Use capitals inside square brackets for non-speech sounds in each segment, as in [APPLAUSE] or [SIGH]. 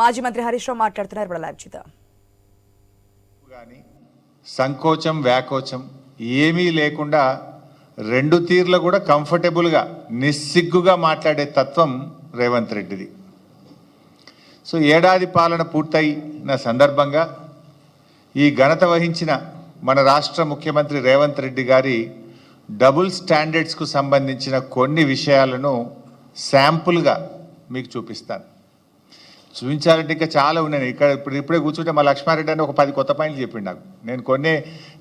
మాజీ మంత్రి హరీష్ రావు మాట్లాడుతున్నారు. ఇప్పుడు లైవ్ చూద్దాం కానీ సంకోచం వ్యాకోచం ఏమీ లేకుండా రెండు తీర్ల కూడా కంఫర్టబుల్గా నిస్సిగ్గుగా మాట్లాడే తత్వం రేవంత్ రెడ్డిది. సో ఏడాది పాలన పూర్తయిన సందర్భంగా ఈ ఘనత వహించిన మన రాష్ట్ర ముఖ్యమంత్రి రేవంత్ రెడ్డి గారి డబుల్ స్టాండర్డ్స్కు సంబంధించిన కొన్ని విషయాలను శాంపుల్గా మీకు చూపిస్తాను. చూపించాలంటే ఇంకా చాలా ఉన్నాయి. ఇక్కడ ఇప్పుడు ఇప్పుడే కూర్చుంటే మా లక్ష్మారెడ్డి అని ఒక పది కొత్త పాయింట్లు చెప్పిండు నాకు. నేను కొన్ని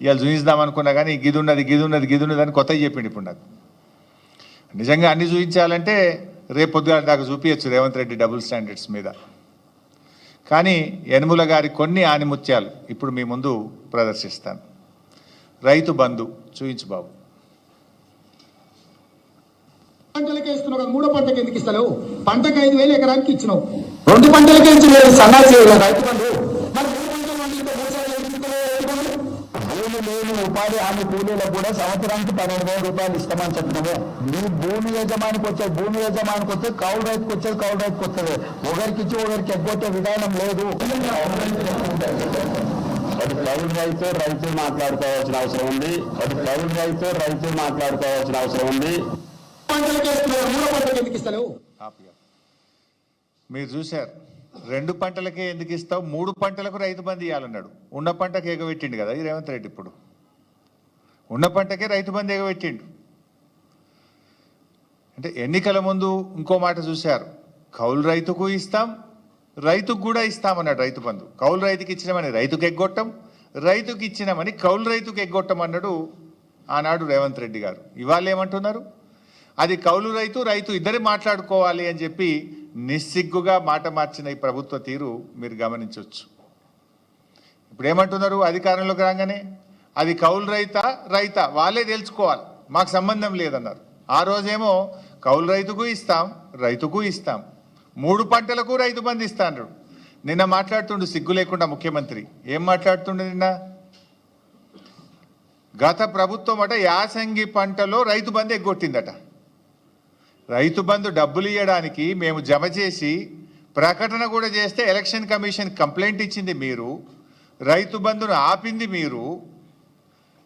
ఇవాళ చూపిద్దాం అనుకున్నా కానీ గిది ఉన్నది గిది ఉన్నది గిది ఉన్నది అని కొత్తవి చెప్పిండు ఇప్పుడు నాకు. నిజంగా అన్ని చూపించాలంటే రేపు పొద్దుగా దాకా చూపించచ్చు రేవంత్ రెడ్డి డబుల్ స్టాండర్డ్స్ మీద. కానీ యనుముల గారి కొన్ని ఆనిముత్యాలు ఇప్పుడు మీ ముందు ప్రదర్శిస్తాను. రైతు బంధు చూయించు బాబు. పంటలకే ఇస్తున్నావు కదా మూడో పంటకి ఎందుకు ఇస్తలేవు? పంటకి ఐదు వేలు ఎకరానికి ఇచ్చినావు. రెండు పంటలకే ఇచ్చి లేదు సన్నా చేయాలి రైతు బంధు? భూమి లేని ఉపాధి హామీ కూలీలకు కూడా సంవత్సరానికి పన్నెండు వేల రూపాయలు ఇస్తామని చెప్పినవే మీ భూమి యజమానికి వచ్చే భూమి యజమానికి వస్తే కౌలు రైతుకు వచ్చేది కౌలు రైతుకు వస్తుంది. ఒకరికి ఇచ్చి ఒకరికి ఎగ్గొట్టే విధానం లేదు. అది కౌలు రైతు రైతు మాట్లాడుకోవాల్సిన అవసరం ఉంది. అది కౌలు రైతు రైతు మాట్లాడుకోవాల్సిన అవసరం ఉంది. పంటలకే ఇస్తున్నావు మూడో పంటలకు ఎందుకు ఇస్తలేవు? మీరు చూశారు. రెండు పంటలకే ఎందుకు ఇస్తావు? మూడు పంటలకు రైతు బంధు ఇవ్వాలన్నాడు ఉన్న పంటకు ఎగబెట్టిండు కదా ఈ రేవంత్ రెడ్డి ఇప్పుడు. ఉన్న పంటకే రైతు బంధు ఎగబెట్టిండు. అంటే ఎన్నికల ముందు ఇంకో మాట చూశారు. కౌలు రైతుకు ఇస్తాం రైతుకు కూడా ఇస్తామన్నాడు రైతు బంధు. కౌలు రైతుకి ఇచ్చినామని రైతుకు ఎగ్గొట్టం రైతుకి ఇచ్చినామని కౌలు రైతుకు ఎగ్గొట్టం అన్నాడు ఆనాడు రేవంత్ రెడ్డి గారు. ఇవాళ ఏమంటున్నారు అది కౌలు రైతు రైతు ఇద్దరు మాట్లాడుకోవాలి అని చెప్పి నిస్సిగ్గుగా మాట మార్చిన ఈ ప్రభుత్వ తీరు మీరు గమనించవచ్చు. ఇప్పుడు ఏమంటున్నారు అధికారంలోకి రాగానే? అది కౌలు రైత రైత వాళ్ళే తెలుసుకోవాలి మాకు సంబంధం లేదన్నారు. ఆ రోజేమో కౌలు రైతుకు ఇస్తాం రైతుకు ఇస్తాం. మూడు పంటలకు రైతు బంధు ఇస్తా నిన్న మాట్లాడుతుండు సిగ్గు లేకుండా ముఖ్యమంత్రి. ఏం మాట్లాడుతుండు నిన్న? గత ప్రభుత్వం అట యాసంగి పంటలో రైతు బంధు ఎగ్గొట్టిందట. రైతు బంధు డబ్బులు ఇవ్వడానికి మేము జమ చేసి ప్రకటన కూడా చేస్తే ఎలక్షన్ కమిషన్ కంప్లైంట్ ఇచ్చింది మీరు. రైతు బంధును ఆపింది మీరు.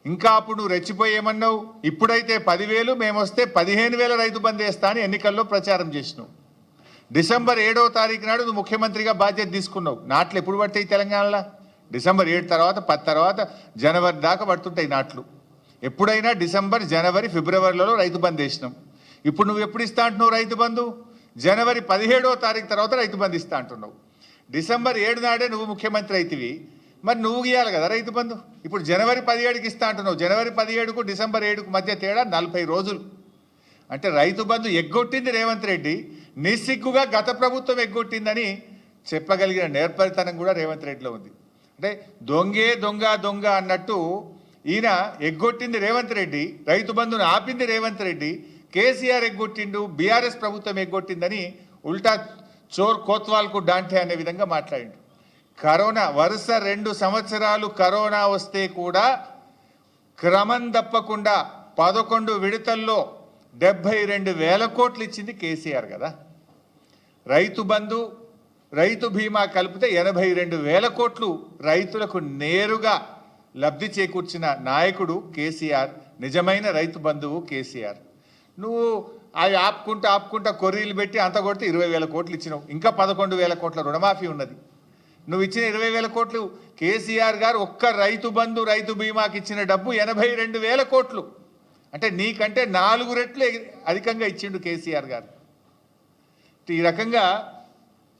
ఇంకా అప్పుడు నువ్వు రెచ్చిపోయేమన్నావు ఇప్పుడైతే పదివేలు మేము వస్తే పదిహేను వేల రైతు బంధు వేస్తా అని ఎన్నికల్లో ప్రచారం చేసినావు. డిసెంబర్ ఏడవ తారీఖు నాడు నువ్వు ముఖ్యమంత్రిగా బాధ్యత తీసుకున్నావు. నాట్లు ఎప్పుడు పడతాయి తెలంగాణలో? డిసెంబర్ ఏడు తర్వాత పది తర్వాత జనవరి దాకా పడుతుంటాయి నాట్లు. ఎప్పుడైనా డిసెంబర్ జనవరి ఫిబ్రవరిలో రైతు బంద్ వేసినాం. ఇప్పుడు నువ్వు ఎప్పుడు ఇస్తా అంటున్నావు రైతు బంధు? జనవరి పదిహేడవ తారీఖు తర్వాత రైతు బంధు ఇస్తా అంటున్నావు. డిసెంబర్ ఏడు నాడే నువ్వు ముఖ్యమంత్రి అయితివి. మరి నువ్వు ఇవ్వాలి కదా రైతు బంధు? ఇప్పుడు జనవరి పదిహేడుకి ఇస్తా అంటున్నావు. జనవరి పదిహేడుకు డిసెంబర్ ఏడుకు మధ్య తేడా నలభై రోజులు. అంటే రైతు బంధు ఎగ్గొట్టింది రేవంత్ రెడ్డి నిస్సిగ్గుగా గత ప్రభుత్వం ఎగ్గొట్టిందని చెప్పగలిగిన నేర్పరితనం కూడా రేవంత్ రెడ్డిలో ఉంది. అంటే దొంగే దొంగ దొంగ అన్నట్టు ఈయన ఎగ్గొట్టింది రేవంత్ రెడ్డి రైతు బంధును ఆపింది రేవంత్ రెడ్డి కేసీఆర్ ఎగ్గొట్టిండు బీఆర్ఎస్ ప్రభుత్వం ఎగ్గొట్టిందని ఉల్టా చోర్ కోత్వాల్కు డాంటే అనే విధంగా మాట్లాడిండు. కరోనా వరుస రెండు సంవత్సరాలు కరోనా వస్తే కూడా క్రమం తప్పకుండా పదకొండు విడతల్లో డెబ్బై రెండు వేల కోట్లు ఇచ్చింది కేసీఆర్ కదా. రైతు బంధు రైతు బీమా కలిపితే ఎనభై రెండు వేల కోట్లు రైతులకు నేరుగా లబ్ధి చేకూర్చిన నాయకుడు కేసీఆర్ నిజమైన రైతు బంధువు కేసీఆర్. నువ్వు అవి ఆపుకుంటా ఆపుకుంటా కొర్రీలు పెట్టి అంత కొడితే ఇరవై వేల కోట్లు ఇచ్చినావు. ఇంకా పదకొండు వేల కోట్ల రుణమాఫీ ఉన్నది. నువ్వు ఇచ్చిన ఇరవై వేల కోట్లు కేసీఆర్ గారు ఒక్క రైతు బంధు రైతు బీమాకి ఇచ్చిన డబ్బు ఎనభై రెండు వేల కోట్లు. అంటే నీకంటే నాలుగు రెట్లు అధికంగా ఇచ్చిండు కేసీఆర్ గారు. ఈ రకంగా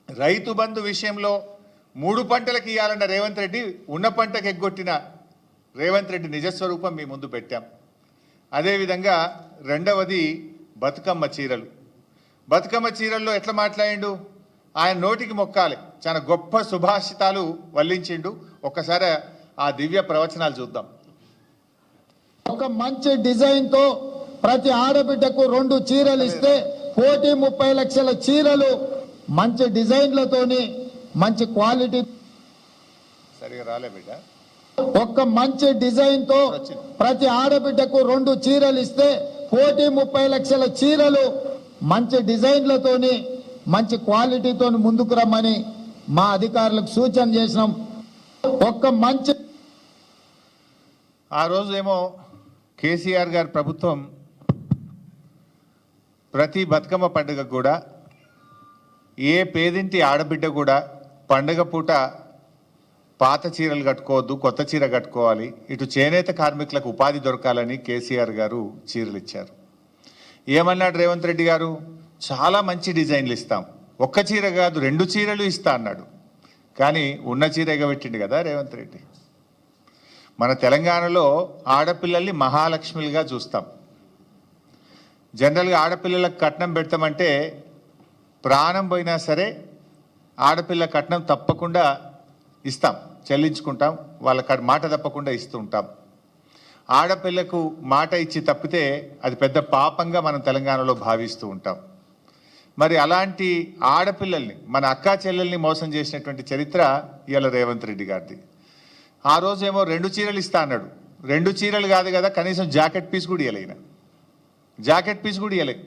రైతు బంధు విషయంలో మూడు పంటలకు ఇవ్వాలన్న రేవంత్ రెడ్డి ఉన్న పంటకు ఎగ్గొట్టిన రేవంత్ రెడ్డి నిజస్వరూపం మీ ముందు పెట్టాం. అదేవిధంగా రెండవది బతుకమ్మ చీరలు. బతుకమ్మ చీరల్లో ఎట్లా మాట్లాడిండు? ఆయన నోటికి మొక్కాలి. చాలా గొప్ప సుభాషితాలు వల్లించిండు. ఒక్కసారి ఆ దివ్య ప్రవచనాలు చూద్దాం. ఒక మంచి డిజైన్తో ప్రతి ఆడబిడ్డకు రెండు చీరలు ఇస్తే కోటి ముప్పై లక్షల చీరలు మంచి డిజైన్లతోని మంచి క్వాలిటీ సరిగా రాలే బిడ్డ. ఒక్క మంచి డిజైన్తో ప్రతి ఆడబిడ్డకు రెండు చీరలు ఇస్తే కోటి ముప్పై లక్షల చీరలు మంచి డిజైన్లతోని మంచి క్వాలిటీతోని ముందుకు రమ్మని మా అధికారులకు సూచన చేసినాం. ఒక్క మంచి ఆ రోజు ఏమో కేసీఆర్ గారి ప్రభుత్వం ప్రతి బతుకమ్మ పండుగ కూడా ఏ పేదింటి ఆడబిడ్డ కూడా పండుగ పూట పాత చీరలు కట్టుకోవద్దు కొత్త చీర కట్టుకోవాలి. ఇటు చేనేత కార్మికులకు ఉపాధి దొరకాలని కేసీఆర్ గారు చీరలు ఇచ్చారు. ఏమన్నాడు రేవంత్ రెడ్డి గారు? చాలా మంచి డిజైన్లు ఇస్తాం. ఒక్క చీర కాదు రెండు చీరలు ఇస్తా అన్నాడు. కానీ ఉన్న చీర ఎగబెట్టిండు కదా రేవంత్ రెడ్డి. మన తెలంగాణలో ఆడపిల్లల్ని మహాలక్ష్మిలుగా చూస్తాం. జనరల్గా ఆడపిల్లలకు కట్నం పెడతామంటే ప్రాణం పోయినా సరే ఆడపిల్ల కట్నం తప్పకుండా ఇస్తాం చెల్లించుకుంటాం వాళ్ళ క- మాట తప్పకుండా ఇస్తూ ఉంటాం ఆడపిల్లకు మాట ఇచ్చి తప్పితే అది పెద్ద పాపంగా మనం తెలంగాణలో భావిస్తూ ఉంటాం. మరి అలాంటి ఆడపిల్లల్ని మన అక్కా చెల్లెల్ని మోసం చేసినటువంటి చరిత్ర ఇవాళ రేవంత్ రెడ్డి గారిది. ఆ రోజేమో రెండు చీరలు ఇస్తా అన్నాడు. రెండు చీరలు కాదు కదా కనీసం జాకెట్ పీస్ కూడా ఇవ్వలేన జాకెట్ పీస్ కూడా ఇవ్వలేదు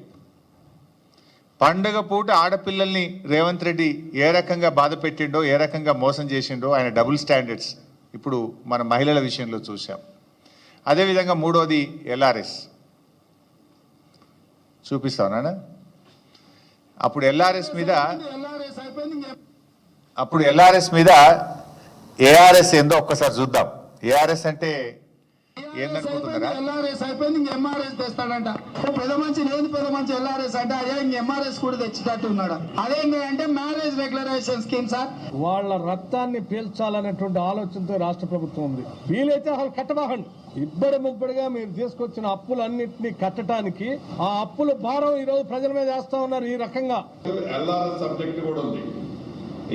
పండగ పూట ఆడపిల్లల్ని రేవంత్ రెడ్డి ఏ రకంగా బాధ పెట్టిండో ఏ రకంగా మోసం చేసిండో ఆయన డబుల్ స్టాండర్డ్స్ ఇప్పుడు మన మహిళల విషయంలో చూసాం అదేవిధంగా మూడోది ఎల్ఆర్ఎస్. చూపిస్తానా అప్పుడు ఎల్ఆర్ఎస్ మీద అప్పుడు ఎల్ఆర్ఎస్ మీద ఏఆర్ఎస్ ఏందో ఒక్కసారి చూద్దాం. ఏఆర్ఎస్ అంటే ఎల్ఆర్ఎస్ అయిపోయింది ఇంక ఎంఆర్ఎస్ తెస్తాడంట. ఓ పెద్ద మంచి లేదు పెద్ద మంచి ఎల్ఆర్ఎస్ అంటే అయ్యా ఇంక ఎంఆర్ఎస్ కూడా తెచ్చేటట్టు ఉన్నాడు. అదేంటి అంటే మ్యారేజ్ రెగ్యులరైజేషన్ స్కీమ్ సార్. వాళ్ళ రక్తాన్ని పీల్చాలనేటువంటి ఆలోచనతో రాష్ట్ర ప్రభుత్వం ఉంది. వీలైతే అసలు కట్టబాకండి. ఇబ్బడి ముబ్బడిగా మీరు తీసుకొచ్చిన అప్పులన్నింటినీ కట్టడానికి ఆ అప్పుల భారం ఈ రోజు ప్రజల మీద వేస్తా ఉన్నారు ఈ రకంగా. ఎల్ఆర్ఎస్ సబ్జెక్ట్ కూడా ఉంది.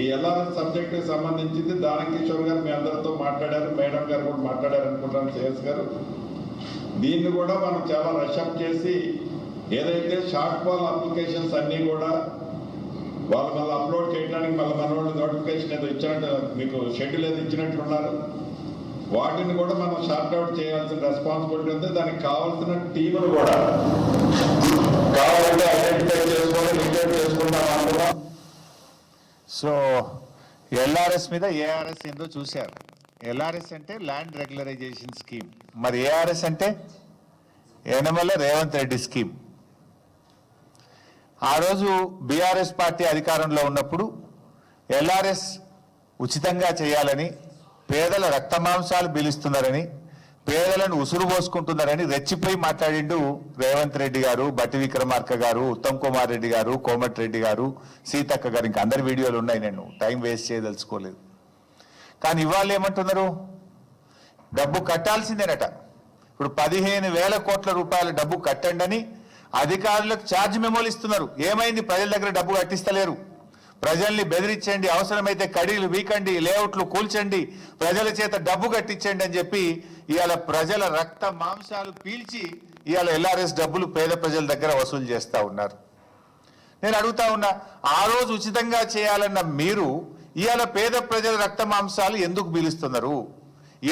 ఈ ఎల్ఆర్ఎస్ సబ్జెక్ట్ సంబంధించింది? దానకిషోర్ గారు మీ అందరితో మాట్లాడారు మేడం గారు కూడా మాట్లాడారు అనుకుంటాను సేల్స్ గారు. దీన్ని కూడా మనం చాలా రషప్ చేసి ఏదైతే షార్ట్ ఫాల్ అప్లికేషన్స్ అన్నీ కూడా వాళ్ళు మళ్ళీ అప్లోడ్ చేయడానికి మళ్ళీ మన వాళ్ళు నోటిఫికేషన్ ఏదో ఇచ్చినట్టు మీకు షెడ్యూల్ ఏదో ఇచ్చినట్లున్నారు వాటిని కూడా మనం షార్ట్ అవుట్ చేయాల్సిన రెస్పాన్సిబిలిటీ ఉంది. దానికి కావాల్సిన టీములు కూడా కావాలంటే ఐడెంటిఫై చేసుకొని రిటైర్ చేసుకుంటాం అనుకున్నాం సో ఎల్ఆర్ఎస్ మీద ఏఆర్ఎస్ ఏందో చూశారు? ఎల్ఆర్ఎస్ అంటే ల్యాండ్ రెగ్యులరైజేషన్ స్కీమ్. మరి ఏఆర్ఎస్ అంటే యనమల రేవంత్ రెడ్డి స్కీమ్. ఆ రోజు బీఆర్ఎస్ పార్టీ అధికారంలో ఉన్నప్పుడు ఎల్ఆర్ఎస్ ఉచితంగా చేయాలని పేదల రక్తమాంసాలు పీలుస్తున్నారని పేదలను ఉసురు పోసుకుంటున్నారని రెచ్చిపోయి మాట్లాడిండు రేవంత్ రెడ్డి గారు బట్టి విక్రమార్క గారు ఉత్తమ్ కుమార్ రెడ్డి గారు కోమటిరెడ్డి గారు సీతక్క గారు ఇంకా అందరి వీడియోలు ఉన్నాయి నేను. టైం వేస్ట్ చేయదలుచుకోలేదు. కానీ ఇవాళ ఏమంటున్నారు? డబ్బు కట్టాల్సిందేనట. ఇప్పుడు పదిహేను వేల కోట్ల రూపాయల డబ్బు కట్టండి అని అధికారులకు ఛార్జ్ మెమోలు ఇస్తున్నారు. ఏమైంది? ప్రజల దగ్గర డబ్బు కట్టిస్తలేరు. ప్రజల్ని బెదిరించండి అవసరమైతే కడీలు వీకండి లేఅవుట్లు కూల్చండి ప్రజల చేత డబ్బు కట్టించండి అని చెప్పి ఇవాళ ప్రజల రక్త మాంసాలు పీల్చి ఇవాళ ఎల్ఆర్ఎస్ డబ్బులు పేద ప్రజల దగ్గర వసూలు చేస్తూ ఉన్నారు. నేను అడుగుతా ఉన్నా ఆ రోజు ఉచితంగా చేయాలన్న మీరు ఇవాళ పేద ప్రజల రక్త మాంసాలు ఎందుకు పీలుస్తున్నారు?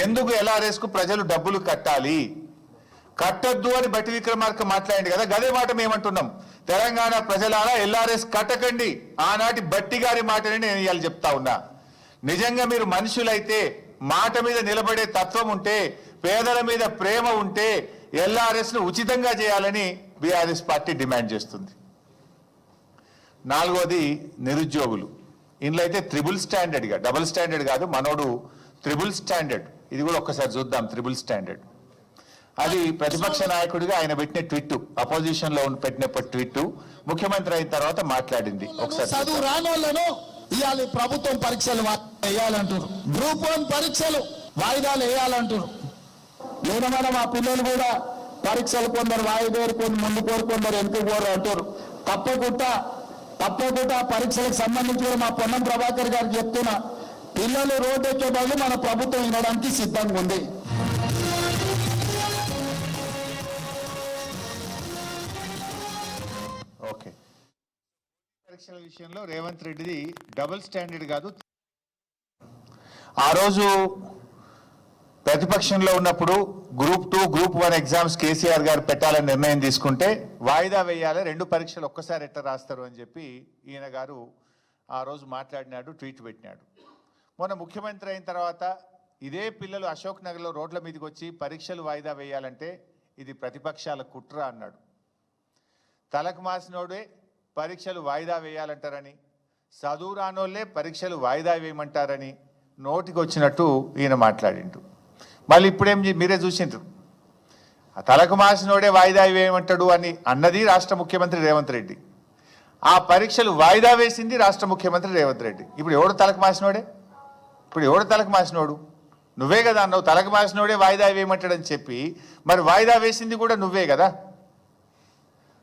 ఎందుకు ఎల్ఆర్ఎస్కు ప్రజలు డబ్బులు కట్టాలి? కట్టొద్దు అని బట్టి విక్రమార్క మాట్లాడండి కదా గదే మాట మేమంటున్నాం. తెలంగాణ ప్రజలారా ఎల్ఆర్ఎస్ కట్టకండి. ఆనాటి బట్టి గారి మాటని నేను ఇవాళ చెప్తా ఉన్నా. నిజంగా మీరు మనుషులైతే మాట మీద నిలబడే తత్వం ఉంటే పేదల మీద ప్రేమ ఉంటే ఎల్ఆర్ఎస్ను ఉచితంగా చేయాలని బీఆర్ఎస్ పార్టీ డిమాండ్ చేస్తుంది. నాలుగోది నిరుద్యోగులు. ఇందులో అయితే త్రిబుల్ స్టాండర్డ్గా డబుల్ స్టాండర్డ్ కాదు మనోడు త్రిబుల్ స్టాండర్డ్. ఇది కూడా ఒక్కసారి చూద్దాం త్రిబుల్ స్టాండర్డ్. అది ప్రతిపక్ష నాయకుడిగా ఆయన పెట్టిన ట్విట్ అపోజిషన్లో పెట్టినప్పుడు ట్విట్ ముఖ్యమంత్రి అయిన తర్వాత మాట్లాడింది. ఒకసారి చదువు ఇవాళ ప్రభుత్వం పరీక్షలు వేయాలంటారు గ్రూప్ వన్ పరీక్షలు వాయిదాలు వేయాలంటారు నేను మన మా పిల్లలు కూడా పరీక్షలు కొందరు వాయిదారు కొందరు ముందు కోరు కొందరు వెనుక కోరు అంటారు. తప్పకుండా తప్పకుండా పరీక్షలకు సంబంధించి కూడా మా పొన్నం ప్రభాకర్ గారికి చెప్తున్నా పిల్లలు రోడ్డు ఎక్కే బదులు మన ప్రభుత్వం వినడానికి సిద్ధంగా ఉంది. ఓకే. పరీక్షల విషయంలో రేవంత్ రెడ్డిది డబుల్ స్టాండర్డ్ కాదు. ఆ రోజు ప్రతిపక్షంలో ఉన్నప్పుడు group two group one exams KCR గారు పెట్టాలని నిర్ణయం తీసుకుంటే వాయిదా వేయాలి రెండు పరీక్షలు ఒక్కసారి ఎట్లా రాస్తారు అని చెప్పి ఈయన గారు ఆ రోజు మాట్లాడినాడు ట్వీట్ పెట్టినాడు. మొన్న ముఖ్యమంత్రి అయిన తర్వాత ఇదే పిల్లలు అశోక్ నగర్లో రోడ్ల మీదకి వచ్చి పరీక్షలు వాయిదా వేయాలంటే ఇది ప్రతిపక్షాల కుట్ర అన్నాడు. తలకు మాసినోడే పరీక్షలు వాయిదా వేయాలంటారని చదువు రానోళ్ళే పరీక్షలు వాయిదా వేయమంటారని నోటికి వచ్చినట్టు ఈయన మాట్లాడిండు. మళ్ళీ ఇప్పుడేం మీరే చూసిండ్రు. ఆ తలకు మాసినోడే వాయిదా వేయమంటాడు అని అన్నది రాష్ట్ర ముఖ్యమంత్రి రేవంత్ రెడ్డి. ఆ పరీక్షలు వాయిదా వేసింది రాష్ట్ర ముఖ్యమంత్రి రేవంత్ రెడ్డి. ఇప్పుడు ఎవడు తలకు మాసినోడే? ఇప్పుడు ఎవడు తలకు మాసినోడు? నువ్వే కదా అన్నావు తలకు మాసినోడే వాయిదా వేయమంటాడని చెప్పి మరి వాయిదా వేసింది కూడా నువ్వే కదా?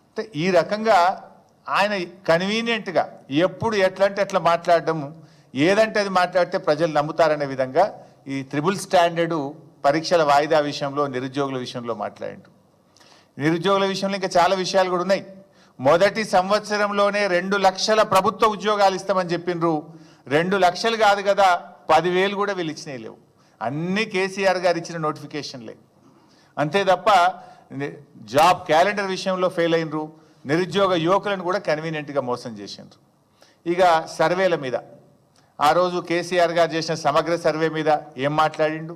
అంటే ఈ రకంగా ఆయన కన్వీనియంట్గా ఎప్పుడు ఎట్లా అంటే ఎట్లా మాట్లాడడం ఏదంటే అది మాట్లాడితే ప్రజలు నమ్ముతారనే విధంగా ఈ త్రిబుల్ స్టాండర్డు పరీక్షల వాయిదా విషయంలో నిరుద్యోగుల విషయంలో మాట్లాడిండు నిరుద్యోగుల విషయంలో ఇంకా చాలా విషయాలు కూడా ఉన్నాయి. మొదటి సంవత్సరంలోనే రెండు లక్షల ప్రభుత్వ ఉద్యోగాలు ఇస్తామని చెప్పిండ్రు. రెండు లక్షలు కాదు కదా పదివేలు కూడా వీళ్ళు ఇచ్చినాయి లేవు. అన్ని కేసీఆర్ గారు ఇచ్చిన నోటిఫికేషన్లే. అంతే తప్ప జాబ్ క్యాలెండర్ విషయంలో ఫెయిల్ అయినరు. నిరుద్యోగ యువకులను కూడా కన్వీనియంట్గా మోసం చేసిండ్రు. ఇక సర్వేల మీద. ఆ రోజు కేసీఆర్ గారు చేసిన సమగ్ర సర్వే మీద ఏం మాట్లాడిండు?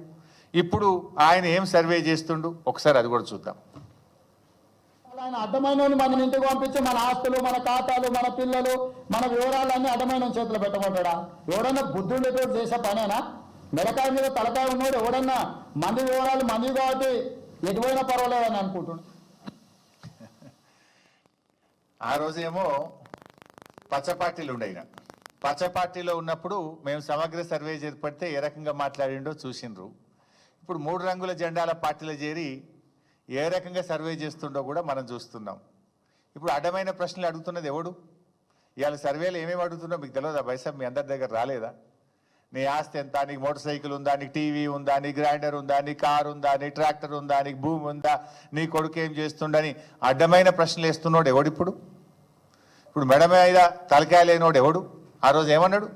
ఇప్పుడు ఆయన ఏం సర్వే చేస్తుండు? ఒకసారి అది కూడా చూద్దాం. ఆయన అడ్డమైన మన ఇంటికి పంపించి మన ఆస్తులు మన ఖాతాలు మన పిల్లలు మన వివరాలన్నీ అడ్డమైన చేతిలో పెట్టమంటాడా? ఎవడన్నా బుద్ధుండేటోడు చేసే పనేనా? మెడకాయ మీద తలకాయ ఉన్నోడు ఎవడన్నా మంది వివరాలు మంది కాబట్టి ఎటువైనా పర్వాలేదని అనుకుంటున్నాడు. [LAUGHS] ఆ రోజేమో పచ్చ పార్టీలు ఉండయిన పచ్చ పార్టీలో ఉన్నప్పుడు మేము సమగ్ర సర్వే చేపడితే ఏ రకంగా మాట్లాడిండో చూసిండ్రు. ఇప్పుడు మూడు రంగుల జెండాల పార్టీలో చేరి ఏ రకంగా సర్వే చేస్తుండో కూడా మనం చూస్తున్నాం. ఇప్పుడు అడ్డమైన ప్రశ్నలు అడుగుతున్నది ఎవడు? ఇవాళ సర్వేలు ఏమేమి అడుగుతున్నా మీకు తెలియదా బైసాబ్ మీ అందరి దగ్గర రాలేదా? నీ ఆస్తి ఎంత? నీకు మోటార్ సైకిల్ ఉందా? నీకు టీవీ ఉందా? నీ గ్రైండర్ ఉందా? నీ కార్ ఉందా? నీ ట్రాక్టర్ ఉందా? నీకు భూమి ఉందా? నీ కొడుకు ఏం చేస్తుండని అడ్డమైన ప్రశ్నలు వేస్తున్నాడు ఎవడు ఇప్పుడు మెడ మీద తలకాయ లేనోడు ఎవడు? ఆ రోజు ఏమన్నాడు?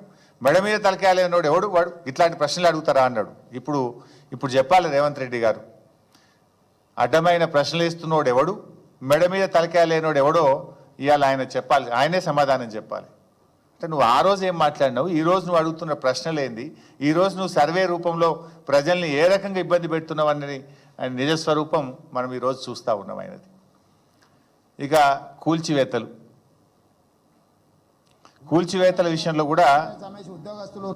మెడ మీద తలకాయ లేనోడు ఎవడు? వాడు ఇట్లాంటి ప్రశ్నలు అడుగుతారా అన్నాడు. ఇప్పుడు ఇప్పుడు చెప్పాలి రేవంత్ రెడ్డి గారు. అడ్డమైన ప్రశ్నలు ఇస్తున్నోడు ఎవడు? మెడ మీద తలకాయ లేనోడు ఎవడో? ఇవాళ ఆయన చెప్పాలి ఆయనే సమాధానం చెప్పాలి. అంటే నువ్వు ఆ రోజు ఏం మాట్లాడినావు? ఈ రోజు నువ్వు అడుగుతున్న ప్రశ్నలేంది? ఈ రోజు నువ్వు సర్వే రూపంలో ప్రజల్ని ఏ రకంగా ఇబ్బంది పెడుతున్నావు అన్నది ఆయన నిజస్వరూపం మనం ఈరోజు చూస్తూ ఉన్నాం ఆయనది. ఇక కూల్చివేతలు. కూల్చివేతల విషయంలో కూడా ఉద్యోగస్తులు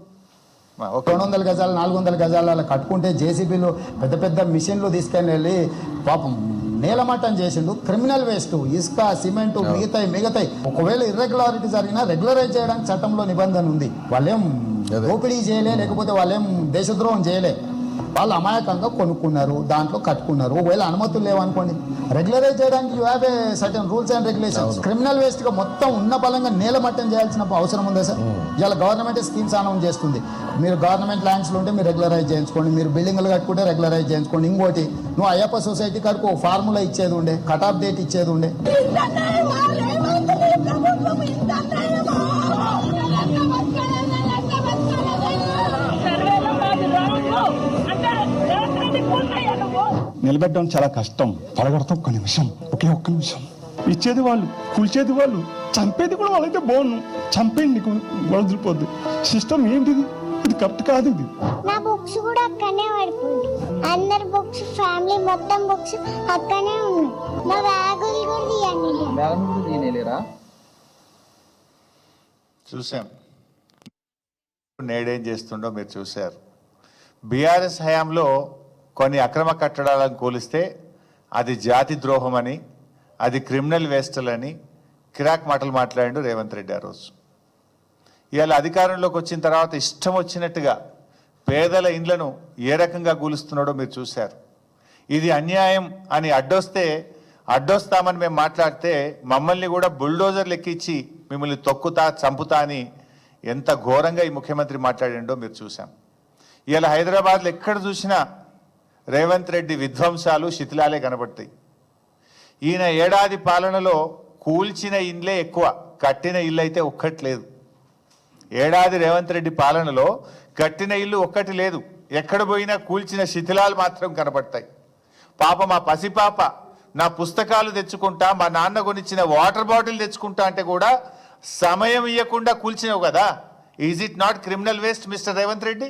ఓకే రెండు వందల గజాలు నాలుగు వందల గజాలు అలా కట్టుకుంటే జేసీబీలు పెద్ద పెద్ద మిషన్లు తీసుకొని వెళ్ళి పాపం నేలమట్టం చేసిండు. క్రిమినల్ వేస్ట్ ఇసుక సిమెంట్ మిగతాయి మిగతాయి. ఒకవేళ ఇర్రెగ్యులారిటీ జరిగినా రెగ్యులరైజ్ చేయడానికి చట్టంలో నిబంధన ఉంది. వాళ్ళేం దోపిడీ చేయలే లేకపోతే వాళ్ళేం దేశద్రోహం చేయలే. వాళ్ళు అమాయకంగా కొనుక్కున్నారు దాంట్లో కట్టుకున్నారు. ఒకవేళ అనుమతులు లేవనుకోండి రెగ్యులరైజ్ చేయడానికి you have a certain rules and regulations criminal వేస్ట్గా మొత్తం ఉన్న బలంగా నేలమట్టం చేయాల్సిన అవసరం ఉందా సార్? ఇవాళ గవర్నమెంట్ స్కీమ్స్ అనౌన్స్ చేస్తుంది. మీరు గవర్నమెంట్ ల్యాండ్స్లో ఉంటే మీరు రెగ్యులరైజ్ చేయించుకోండి. మీరు బిల్డింగ్లు కట్టుకుంటే రెగ్యులరైజ్ చేయించుకోండి. ఇంకోటి నువ్వు అయ్యప్ప సొసైటీ కాడికి ఒక ఫార్ములా ఇచ్చేది ఉండే కట్ ఆఫ్ డేట్ ఇచ్చేది ఉండే. నిలబెట్టడం చాలా కష్టం. పడగొడతాం ఒక్క నిమిషం ఒకే ఒక్క నిమిషం. ఇచ్చేది వాళ్ళు కూల్చేది వాళ్ళు చంపేది కూడా వాళ్ళైతే బాగుండు. చంపేయండి వదిలిపోద్ది సిస్టమ్ ఏంటిది? ఇది కరెక్ట్ కాదు ఇది. నా బుక్స్ కూడా అక్కడనే పడిపోయింది. అందరి బుక్స్ ఫ్యామిలీ మొత్తం బుక్స్ అక్కడనే ఉన్నాయి. నా బ్యాగులు కూడా తీయండి. చూసాం నేడేం చేస్తుండో మీరు చూశారు. బీఆర్ఎస్ హయాంలో కొన్ని అక్రమ కట్టడాలను కూలిస్తే అది జాతి ద్రోహం అని అది క్రిమినల్ వేస్టల్ అని కిరాక్ మాటలు మాట్లాడిండు రేవంత్ రెడ్డి ఆ రోజు. ఇవాళ అధికారంలోకి వచ్చిన తర్వాత ఇష్టం వచ్చినట్టుగా పేదల ఇండ్లను ఏ రకంగా కూలుస్తున్నాడో మీరు చూశారు. ఇది అన్యాయం అని అడ్డొస్తే అడ్డొస్తామని మేము మాట్లాడితే మమ్మల్ని కూడా బుల్డోజర్లు ఎక్కించి మిమ్మల్ని తొక్కుతా చంపుతా అని ఎంత ఘోరంగా ఈ ముఖ్యమంత్రి మాట్లాడిండో మీరు చూసాం ఇవాళ హైదరాబాద్లో ఎక్కడ చూసినా రేవంత్ రెడ్డి విధ్వంసాలు శిథిలాలే కనబడతాయి. ఈయన ఏడాది పాలనలో కూల్చిన ఇండ్లే ఎక్కువ కట్టిన ఇల్లు అయితే ఒక్కట్లేదు ఏడాది రేవంత్ రెడ్డి పాలనలో కట్టిన ఇల్లు ఒక్కటి లేదు. ఎక్కడ పోయినా కూల్చిన శిథిలాలు మాత్రం కనబడతాయి. పాప మా పసిపాప నా పుస్తకాలు తెచ్చుకుంటా మా నాన్న కొనిచ్చిన వాటర్ బాటిల్ తెచ్చుకుంటా అంటే కూడా సమయం ఇవ్వకుండా కూల్చినావు కదా. Is it not criminal waste mister Revanth Reddy?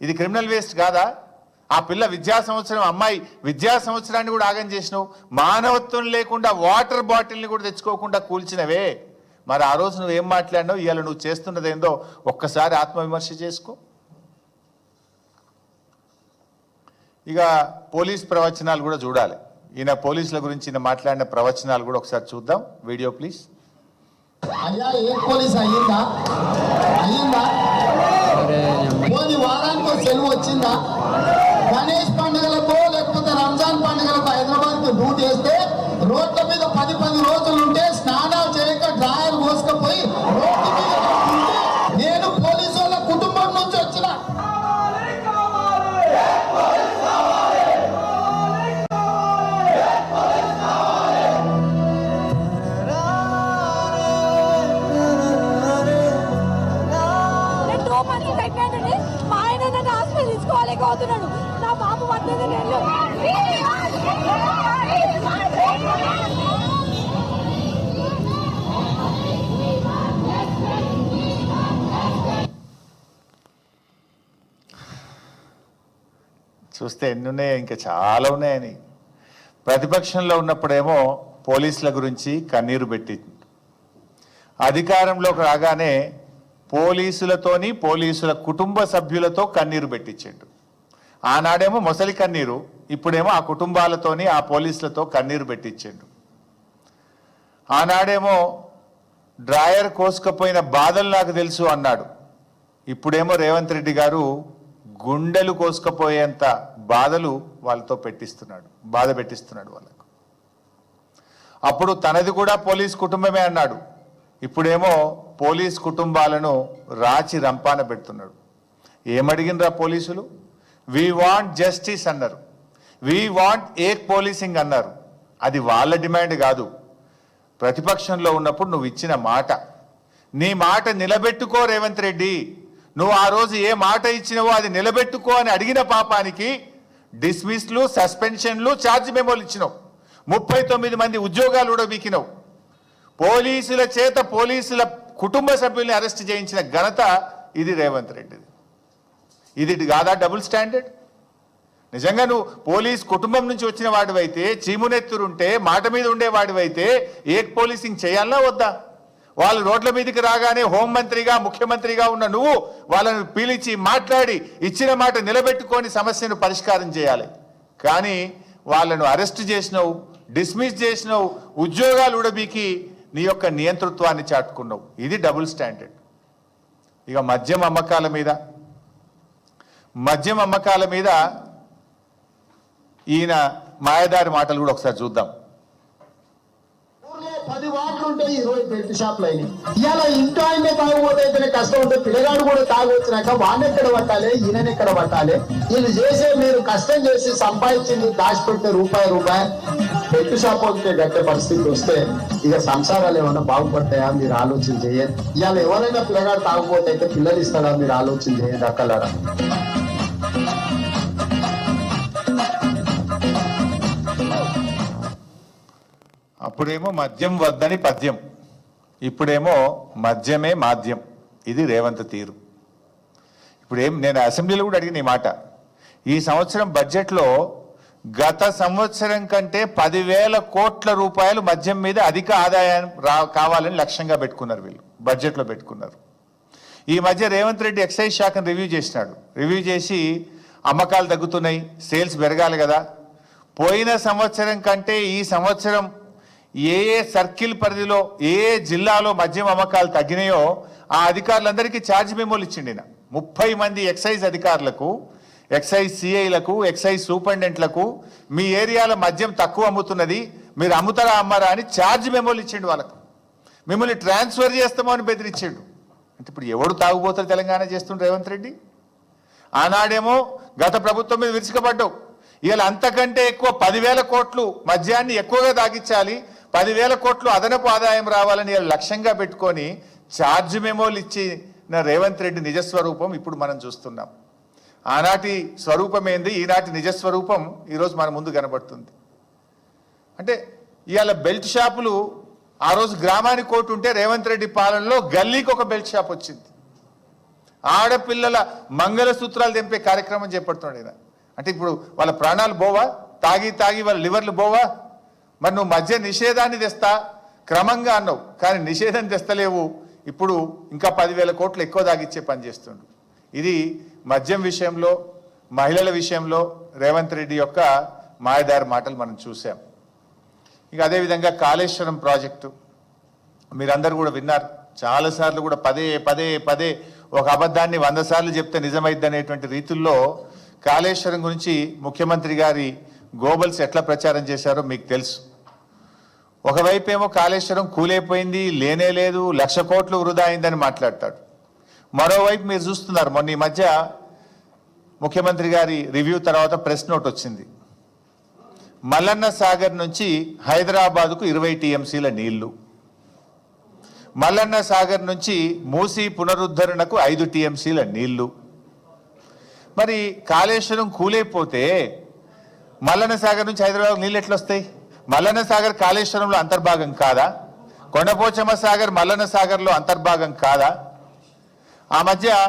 ఇది క్రిమినల్ వేస్ట్ కాదా? ఆ పిల్ల విద్యా సంవత్సరం అమ్మాయి విద్యా సంవత్సరాన్ని కూడా ఆగం చేసినావు. మానవత్వం లేకుండా వాటర్ బాటిల్ని కూడా తెచ్చుకోకుండా కూల్చినవే. మరి ఆ రోజు నువ్వు ఏం మాట్లాడినావు? ఇవాళ నువ్వు చేస్తున్నది ఏందో ఒక్కసారి ఆత్మవిమర్శ చేసుకో. ఇక పోలీస్ ప్రవచనాలు కూడా చూడాలి. ఈయన పోలీసుల గురించి ఈయన మాట్లాడిన ప్రవచనాలు కూడా ఒకసారి చూద్దాం. Video please. అయ్యా ఏ పోలీస్ అయ్యిందా? అయ్యిందా? పోని వారానికి సెలవు వచ్చిందా? గణేష్ పండుగలకో లేకపోతే రంజాన్ పండుగలకు హైదరాబాద్కి డ్యూటీ వేస్తే చూస్తే ఎన్ని ఉన్నాయో ఇంకా చాలా ఉన్నాయని. ప్రతిపక్షంలో ఉన్నప్పుడేమో పోలీసుల గురించి కన్నీరు పెట్టి అధికారంలోకి రాగానే పోలీసులతోని పోలీసుల కుటుంబ సభ్యులతో కన్నీరు పెట్టించిండు. ఆనాడేమో మొసలి కన్నీరు ఇప్పుడేమో ఆ కుటుంబాలతోని ఆ పోలీసులతో కన్నీరు పెట్టించిండు. ఆనాడేమో డ్రాయర్ కోసుకపోయిన బాధలు నాకు తెలుసు అన్నాడు. ఇప్పుడేమో రేవంత్ రెడ్డి గారు గుండెలు కోసుకపోయేంత బాధలు వాళ్ళతో పెట్టిస్తున్నాడు బాధ పెట్టిస్తున్నాడు వాళ్ళకు. అప్పుడు తనది కూడా పోలీస్ కుటుంబమే అన్నాడు. ఇప్పుడేమో పోలీస్ కుటుంబాలను రాచి రంపాన పెడుతున్నాడు. ఏమడిగినరా పోలీసులు? వి వాంట్ జస్టిస్ అన్నారు. వి వాంట్ ఏక్ పోలీసింగ్ అన్నారు. అది వాళ్ళ డిమాండ్ కాదు. ప్రతిపక్షంలో ఉన్నప్పుడు నువ్వు ఇచ్చిన మాట. నీ మాట నిలబెట్టుకో రేవంత్ రెడ్డి. నువ్వు ఆ రోజు ఏ మాట ఇచ్చినవో అది నిలబెట్టుకో అని అడిగిన పాపానికి డిస్మిస్లు సస్పెన్షన్లు ఛార్జ్ మెమోలు ఇచ్చినావు. ముప్పై తొమ్మిది మంది ఉద్యోగాలు కూడా వీకినావు. పోలీసుల చేత పోలీసుల కుటుంబ సభ్యుల్ని అరెస్ట్ చేయించిన ఘనత ఇది రేవంత్ రెడ్డిది. ఇది కాదా డబుల్ స్టాండర్డ్? నిజంగా నువ్వు పోలీస్ కుటుంబం నుంచి వచ్చిన వాడివైతే చీమునెత్తురుంటే మాట మీద ఉండేవాడివైతే ఏక్ పోలీసింగ్ చేయాలా వద్దా? వాళ్ళు రోడ్ల మీదకి రాగానే హోంమంత్రిగా ముఖ్యమంత్రిగా ఉన్న నువ్వు వాళ్ళను పీలిచి మాట్లాడి ఇచ్చిన మాట నిలబెట్టుకొని సమస్యను పరిష్కారం చేయాలి. కానీ వాళ్ళను అరెస్ట్ చేసినావు డిస్మిస్ చేసినావు ఉద్యోగాలు ఉడబీకి నీ యొక్క నియంతృత్వాన్ని చాటుకున్నావు. ఇది డబుల్ స్టాండర్డ్. ఇక మద్యం అమ్మకాల మీద మద్యం అమ్మకాల మీద ఈయన మాయదారి మాటలు కూడా ఒకసారి చూద్దాం. ఉంటాయి ఇరవై బెల్ట్ షాపులు అయినాయి. ఇవాళ ఇంట్లో ఆయనే తాగుబోతే అయితేనే కష్టం ఉంటే పిల్లగాడు కూడా తాగొచ్చినాక వాడిని ఎక్కడ పట్టాలి? ఈయన ఎక్కడ పట్టాలి? వీళ్ళు చేసే మీరు కష్టం చేసి సంపాదించింది దాచిపెట్టే రూపాయి రూపాయి. బెల్ట్ షాప్ ఒకటే గట్టే పరిస్థితి వస్తే ఇక సంసారాలు ఏమైనా బాగుపడతాయా? మీరు ఆలోచన చేయండి ఇవాళ ఎవరైనా పిల్లగాడు తాగుబోతే అయితే పిల్లలు ఇస్తారా మీరు ఆలోచన చేయండి అక్కలారా? అప్పుడేమో మద్యం వద్దని పద్యం. ఇప్పుడేమో మద్యమే మాద్యం. ఇది రేవంత్ తీరు. ఇప్పుడు ఏం నేను అసెంబ్లీలో కూడా అడిగిన ఈ మాట. ఈ సంవత్సరం బడ్జెట్లో గత సంవత్సరం కంటే పదివేల కోట్ల రూపాయలు మద్యం మీద అధిక ఆదాయం రా కావాలని లక్ష్యంగా పెట్టుకున్నారు వీళ్ళు. బడ్జెట్లో పెట్టుకున్నారు. ఈ మధ్య రేవంత్ రెడ్డి ఎక్సైజ్ శాఖను రివ్యూ చేసినాడు. రివ్యూ చేసి అమ్మకాలు తగ్గుతున్నాయి సేల్స్ పెరగాలి కదా. పోయిన సంవత్సరం కంటే ఈ సంవత్సరం ఏ ఏ సర్కిల్ పరిధిలో ఏ ఏ జిల్లాలో మద్యం అమ్మకాలు తగ్గినాయో ఆ అధికారులందరికీ ఛార్జ్ మెమోలు ఇచ్చిండిన. ముప్పై మంది ఎక్సైజ్ అధికారులకు ఎక్సైజ్ సిఐలకు ఎక్సైజ్ సూపరింటెండెంట్లకు మీ ఏరియాలో మద్యం తక్కువ అమ్ముతున్నది మీరు అమ్ముతారా అమ్మారా అని ఛార్జ్ మెమోలు ఇచ్చిండు వాళ్ళకు. మిమ్మల్ని ట్రాన్స్ఫర్ చేస్తామో అని బెదిరించాడు. అంటే ఇప్పుడు ఎవడు తాగుబోతారు తెలంగాణ చేస్తుండ్రు రేవంత్ రెడ్డి? ఆనాడేమో గత ప్రభుత్వం మీద విరుచుకపడ్డావు. ఇవాళ అంతకంటే ఎక్కువ పదివేల కోట్లు మద్యాన్ని ఎక్కువగా తాగించాలి పదివేల కోట్లు అదనపు ఆదాయం రావాలని లక్ష్యంగా పెట్టుకొని ఛార్జ్ మెమోలు ఇచ్చిన రేవంత్ రెడ్డి నిజస్వరూపం ఇప్పుడు మనం చూస్తున్నాం. ఆనాటి స్వరూపం ఏంది? ఈనాటి నిజస్వరూపం ఈరోజు మన ముందు కనబడుతుంది. అంటే ఇవాళ బెల్ట్ షాపులు ఆ రోజు గ్రామానికి కోర్టు ఉంటే రేవంత్ రెడ్డి పాలనలో గల్లీకి ఒక బెల్ట్ షాప్ వచ్చింది. ఆడపిల్లల మంగళసూత్రాలు తెంపే కార్యక్రమం చేపడుతున్నాడు ఈయన. అంటే ఇప్పుడు వాళ్ళ ప్రాణాలు పోవా? తాగి తాగి వాళ్ళ లివర్లు పోవా? మరి నువ్వు మద్య నిషేధాన్ని తెస్తా? క్రమంగా అన్నావు. కానీ నిషేధం తెస్తలేవు. ఇప్పుడు ఇంకా పదివేల కోట్లు ఎక్కువ తాగిచ్చే పని చేస్తుండు. ఇది మద్యం విషయంలో మహిళల విషయంలో రేవంత్ రెడ్డి యొక్క మాయదారి మాటలు మనం చూసాం ఇక అదేవిధంగా కాళేశ్వరం ప్రాజెక్టు. మీరందరూ కూడా విన్నారు. చాలాసార్లు కూడా పదే పదే పదే ఒక అబద్ధాన్ని వంద సార్లు చెప్తే నిజమైద్ది అనేటువంటి రీతుల్లో కాళేశ్వరం గురించి ముఖ్యమంత్రి గారి గోబల్స్ ఎట్లా ప్రచారం చేశారో మీకు తెలుసు. ఒకవైపు ఏమో కాళేశ్వరం కూలైపోయింది లేనే లేదు లక్ష కోట్లు వృధా అయిందని మాట్లాడతాడు. మరోవైపు మీరు చూస్తున్నారు మొన్న ఈ మధ్య ముఖ్యమంత్రి గారి రివ్యూ తర్వాత ప్రెస్ నోట్ వచ్చింది. మల్లన్న సాగర్ నుంచి హైదరాబాద్కు ఇరవై టీఎంసీల నీళ్ళు. మల్లన్న సాగర్ నుంచి మూసీ పునరుద్ధరణకు ఐదు టీఎంసీల నీళ్ళు. మరి కాళేశ్వరం కూలైపోతే మల్లన్న సాగర్ నుంచి హైదరాబాద్ నీళ్ళు ఎట్లొస్తాయి? మల్లన్న సాగర్ కాళేశ్వరంలో అంతర్భాగం కాదా? కొండపోచమ్మ సాగర్ మల్లన్న సాగర్లో అంతర్భాగం కాదా? ఆ మధ్య